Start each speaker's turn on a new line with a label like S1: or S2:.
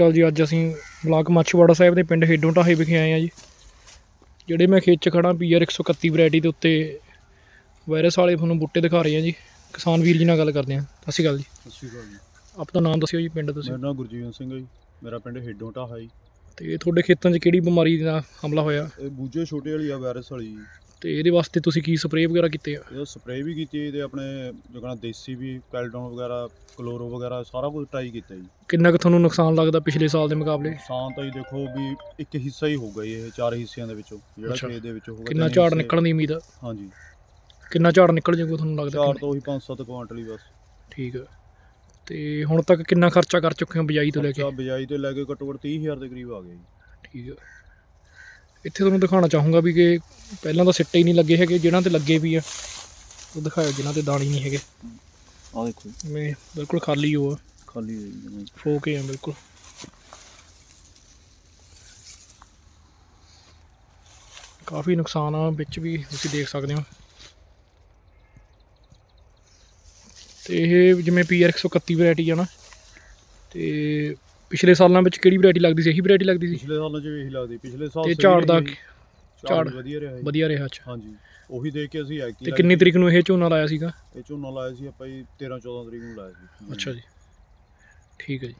S1: ਅਕਾਲ ਜੀ ਅੱਜ ਅਸੀਂ ਬਲਾਕ ਮਾਛੀਵਾੜਾ ਸਾਹਿਬ ਦੇ ਪਿੰਡ ਹੇਡੋਂ ਢਾਹੇ ਵਿਖੇ ਆਏ ਆ ਜੀ। ਜਿਹੜੇ ਮੈਂ ਖੇਤ 'ਚ ਖੜਾ ਪੀਆਰ 131 ਵੈਰਾਈਟੀ ਦੇ ਉੱਤੇ ਵਾਇਰਸ ਵਾਲੇ ਤੁਹਾਨੂੰ ਬੂਟੇ ਦਿਖਾ ਰਹੇ ਆ ਜੀ। ਕਿਸਾਨ ਵੀਰ ਜੀ ਨਾਲ ਗੱਲ ਕਰਦੇ ਆ ਸਤਿ ਸ਼੍ਰੀ ਅਕਾਲ ਜੀ।
S2: ਸਤਿ ਸ਼੍ਰੀ ਅਕਾਲ ਜੀ।
S1: ਆਪਣਾ ਨਾਮ ਦੱਸਿਓ ਜੀ ਪਿੰਡ ਤੁਸੀਂ
S2: ਮੇਰਾ ਨਾਮ ਗੁਰਜੀਵਨ ਸਿੰਘ ਹੈ ਜੀ। ਮੇਰਾ ਪਿੰਡ ਹੇਡੋਂ ਢਾਹਾ ਜੀ।
S1: ਤੇ ਤੁਹਾਡੇ ਖੇਤਾਂ 'ਚ ਕਿਹੜੀ ਬਿਮਾਰੀ ਦਾ ਹਮਲਾ ਹੋਇਆ?
S2: ਇਹ ਬੂਝੇ ਛੋਟੇ ਵਾਲੀ ਆ ਵਾਇਰਸ ਵਾਲੀ ਜੀ।
S1: ਤੇ ਇਹਦੇ ਵਾਸਤੇ ਤੁਸੀਂ ਕੀ ਸਪਰੇਅ ਵਗੈਰਾ ਕੀਤੇ ਆ?
S2: ਇਹ ਸਪਰੇਅ ਵੀ ਕੀਤੀ ਹੈ ਤੇ ਆਪਣੇ ਜੋ ਕਹਣਾ ਦੇਸੀ ਵੀ ਕੈਲਡੋਨ ਵਗੈਰਾ ਕਲੋਰੋ ਵਗੈਰਾ ਸਾਰਾ ਕੁਝ ਟਰਾਈ ਕੀਤਾ ਜੀ।
S1: ਕਿੰਨਾ ਕੁ ਤੁਹਾਨੂੰ ਨੁਕਸਾਨ ਲੱਗਦਾ ਪਿਛਲੇ ਸਾਲ ਦੇ ਮੁਕਾਬਲੇ?
S2: ਨੁਕਸਾਨ ਤਾਂ ਜੀ ਦੇਖੋ ਵੀ ਇੱਕ ਹਿੱਸਾ ਹੀ ਹੋਊਗਾ ਜੀ ਇਹ ਚਾਰ ਹਿੱਸਿਆਂ ਦੇ ਵਿੱਚੋਂ ਜਿਹੜਾ
S1: ਅੱਛਾ।
S2: ਖੇਤ ਦੇ ਵਿੱਚ ਹੋਊਗਾ
S1: ਕਿੰਨਾ
S2: ਤਿੰਨ
S1: ਝਾੜ
S2: ਹਿੱਸੇ-
S1: ਨਿਕਲਣ ਦੀ ਉਮੀਦ ਆ?
S2: ਹਾਂਜੀ।
S1: ਕਿੰਨਾ ਝਾੜ ਨਿਕਲ ਜਾਊਗਾ ਤੁਹਾਨੂੰ ਲੱਗਦਾ
S2: ਝਾੜ ਤਾਂ ਉਹੀ 5-7 ਕੁਆਂਟਲ ਹੀ ਬਸ।
S1: ਠੀਕ ਆ। ਤੇ ਹੁਣ ਤੱਕ ਕਿੰਨਾ ਖਰਚਾ ਕਰ ਚੁੱਕੇ ਹੋ ਬਿਜਾਈ ਤੋਂ ਲੈ ਕੇ?
S2: ਖਰਚਾ ਬਿਜਾਈ ਤੇ ਲੈ ਕੇ ਘੱਟੋ ਘੱਟ 30000 ਦੇ ਕਰੀਬ ਆ ਗਿਆ ਜੀ।
S1: ਠੀਕ ਆ। ਇੱਥੇ ਤੁਹਾਨੂੰ ਦਿਖਾਉਣਾ ਚਾਹੂੰਗਾ ਵੀ ਕਿ ਪਹਿਲਾਂ ਤਾਂ ਸਿੱਟੇ ਹੀ ਨਹੀਂ ਲੱਗੇ ਹੈਗੇ ਜਿਨ੍ਹਾਂ ਤੇ ਲੱਗੇ ਵੀ ਆ। ਉਹ ਦਿਖਾਇਓ ਜਿਨ੍ਹਾਂ ਤੇ ਦਾਣੇ ਨਹੀਂ ਹੈਗੇ।
S2: ਆ ਦੇਖੋ
S1: ਮੈਂ ਬਿਲਕੁਲ ਖਾਲੀ ਹੋ ਆ।
S2: ਖਾਲੀ ਹੈ।
S1: ਫੋਕੇ ਆ ਬਿਲਕੁਲ। ਕਾਫੀ ਨੁਕਸਾਨ ਆ ਵਿੱਚ ਵੀ ਤੁਸੀਂ ਦੇਖ ਸਕਦੇ ਹੋ। ਤੇ ਇਹ ਜਿਵੇਂ ਪੀਆਰ 131 ਵੈਰਾਈਟੀ ਆ ਨਾ ਤੇ ਪਿਛਲੇ ਸਾਲਾਂ ਵਿੱਚ ਕਿਹੜੀ ਵੈਰਾਈਟੀ ਲੱਗਦੀ ਸੀ? ਇਹੀ ਵੈਰਾਈਟੀ ਲੱਗਦੀ ਸੀ?
S2: ਪਿਛਲੇ ਸਾਲਾਂ 'ਚ ਵੀ ਇਹੀ ਲੱਗਦੀ। ਪਿਛਲੇ ਸਾਲ
S1: ਤੇ ਝਾੜ ਦਾ।
S2: ਝਾੜ ਵਧੀਆ ਰਿਹਾ
S1: ਵਧੀਆ ਰਿਹਾ ਅੱਛਾ।
S2: ਹਾਂਜੀ। ਉਹੀ ਦੇਖ ਕੇ ਅਸੀਂ ਐਕਟੀ
S1: ਤੇ ਕਿੰਨੀ ਤਰੀਕ ਨੂੰ ਇਹ ਝੋਨਾ ਲਾਇਆ ਸੀਗਾ?
S2: ਇਹ ਝੋਨਾ ਲਾਇਆ ਸੀ ਆਪਾਂ ਜੀ 13 14 ਤਰੀਕ ਨੂੰ ਲਾਇਆ ਸੀ।
S1: ਅੱਛਾ ਜੀ। ਠੀਕ ਹੈ ਜੀ।